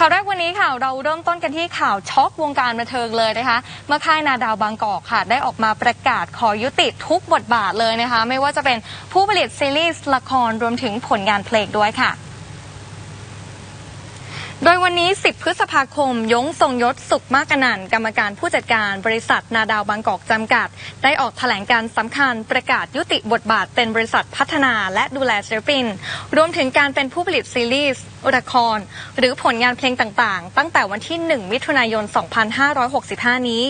ข่าวแรกวันนี้ค่ะเราเริ่มต้นกันที่ข่าวช็อกวงการบันเทิงเลยนะคะ เมื่อค่ายนาดาวบางกอกค่ะ ได้ออกมาประกาศขอยุติทุกบทบาทเลยนะคะ ไม่ว่าจะเป็นผู้ผลิตซีรีส์ละครรวมถึงผลงานเพลงด้วยค่ะโดยวันนี้ 10 พฤษภาคม ยงทรงยศ สุขมากอนันต์กรรมการผู้จัดการบริษัทนาดาวบางกอกจำกัด ได้ออกแถลงการสำคัญประกาศยุติบทบาทเป็นบริษัทพัฒนาและดูแลศิลปิน รวมถึงการเป็นผู้ผลิตซีรีส์ละคร หรือผลงานเพลงต่างๆ ตั้งแต่วันที่ 1 มิถุนายน 2565 นี้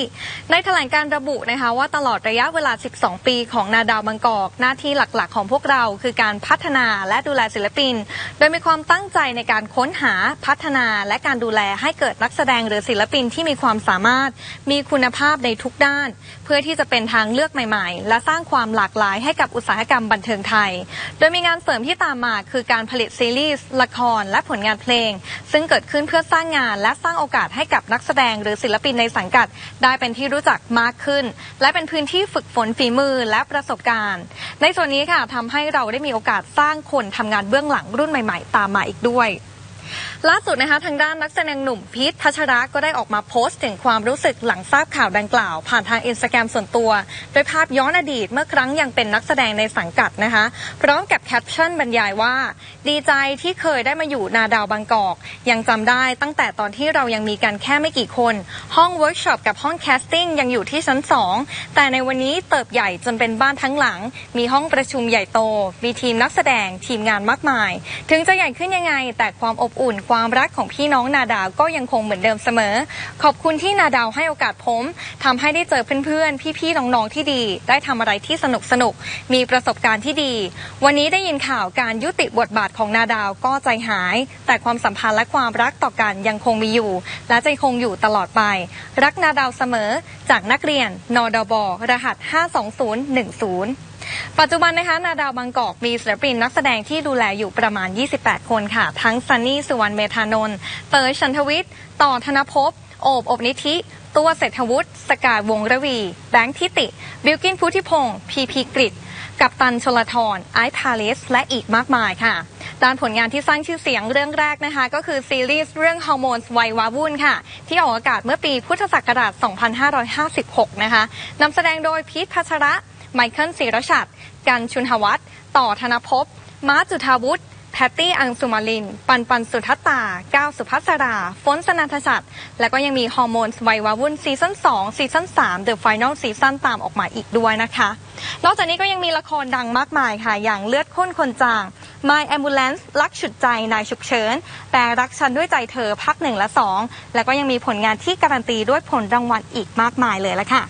ในแถลงการระบุนะคะว่าตลอดระยะเวลา 12 ปีของนาดาวบางกอก หน้าที่หลักๆ ของพวกเรา คือการพัฒนาและดูแลศิลปิน โดยมีความตั้งใจในการค้นหาพัฒนาและการดูแลให้เกิดนักแสดงหรือศิลปินที่มีความสามารถ มีคุณภาพในทุกด้าน เพื่อที่จะเป็นทางเลือกใหม่ ๆ และสร้างความหลากหลายให้กับอุตสาหกรรมบันเทิงไทย โดยมีงานเสริมที่ตามมาคือการผลิตซีรีส์ละครและผลงานเพลง ซึ่งเกิดขึ้นเพื่อสร้างงานและสร้างโอกาสให้กับนักแสดงหรือศิลปินในสังกัด ได้เป็นที่รู้จักมากขึ้น และเป็นพื้นที่ฝึกฝนฝีมือและประสบการณ์ ในส่วนนี้ค่ะทำให้เราได้มีโอกาสสร้างคนทำงานเบื้องหลังรุ่นใหม่ ๆ ตามมาอีกด้วย ล่าสุดนะคะทางด้านนักแสดงหนุ่มพีทพัชระก็ได้ออกมาโพสต์ถึงความรู้สึกหลังทราบข่าวดังกล่าว ผ่านทางอินสตาแกรมส่วนตัวโดยภาพย้อนอดีตเมื่อครั้งยังเป็นนักแสดงในสังกัดนะคะ พร้อมกับแคปชั่นบรรยายว่า ดีใจที่เคยได้มาอยู่นาดาวบางกอก ยังจำได้ตั้งแต่ตอนที่เรายังมีกันแค่ไม่กี่คน ห้องเวิร์กช็อปกับห้องแคสติ้งยังอยู่ที่ชั้น 2 แต่ในวันนี้เติบใหญ่จนเป็นบ้านทั้งหลัง มีห้องประชุมใหญ่โต มีทีมนักแสดงทีมงานมากมาย ถึงจะใหญ่ขึ้นยังไงแต่ความอบอุ่นความความรักของพี่น้องนาดาวก็ยังคงเหมือนเดิมเสมอ ขอบคุณที่นาดาวให้โอกาสผมทำให้ได้เจอเพื่อนๆ พี่ๆ น้องๆ ที่ดี ได้ทำอะไรที่สนุกสนุก มีประสบการณ์ที่ดี วันนี้ได้ยินข่าวการยุติบทบาทของนาดาวก็ใจหาย แต่ความสัมพันธ์และความรักต่อกันยังคงมีอยู่ และจะคงอยู่ตลอดไป รักนาดาวเสมอ จากนักเรียนนดบรหัส 52010 ปัจจุบันนะคะนาดาวบางกอกมีศิลปินนักแสดงที่ดูแลอยู่ประมาณ 28 คนค่ะ ทั้งซันนี่สุวรรณเมธานนท์เต๋อชันทวิทย์ ต่อธนภพโอบอบนิธิตัวเศรษฐวุฒิสกายวงระวี แบงค์ทิติ บิลกินพุทธิพงศ์พีพีกริตกับตันชลทรไอซ์พาเลสและอีกมากมายค่ะ ด้านผลงานที่สร้างชื่อเสียงเรื่องแรกนะคะ ก็คือซีรีส์เรื่องฮอร์โมนวัยวาวุ่นค่ะ ที่ออกอากาศเมื่อปีพุทธศักราช 2556 นะคะนำแสดงโดยพีทพัชระ ไมเคิลศิรชัดกันชุนหวัฒน์ต่อธนภพ ม้าจุธาวุฒิแพตตี้อังสุมาลิน ปันปันสุทัตตา ก้าวสุภัสรา ฝนสนันทชัดและก็ยังมีฮอร์โมนวัยวาวุ่นซีซั่น2ซีซั่น3 The Final Season ตามออกมาอีกด้วยนะคะ นอกจากนี้ก็ยังมีละครดังมากมายค่ะ อย่างเลือดข้นคนจาง My Ambulance รักฉุดใจนายฉุกเฉิน แต่รักฉันด้วยใจเธอพักหนึ่งและสองและก็ยังมีผลงานที่การันตีด้วยผลรางวัลอีกมากมายเลยละค่ะ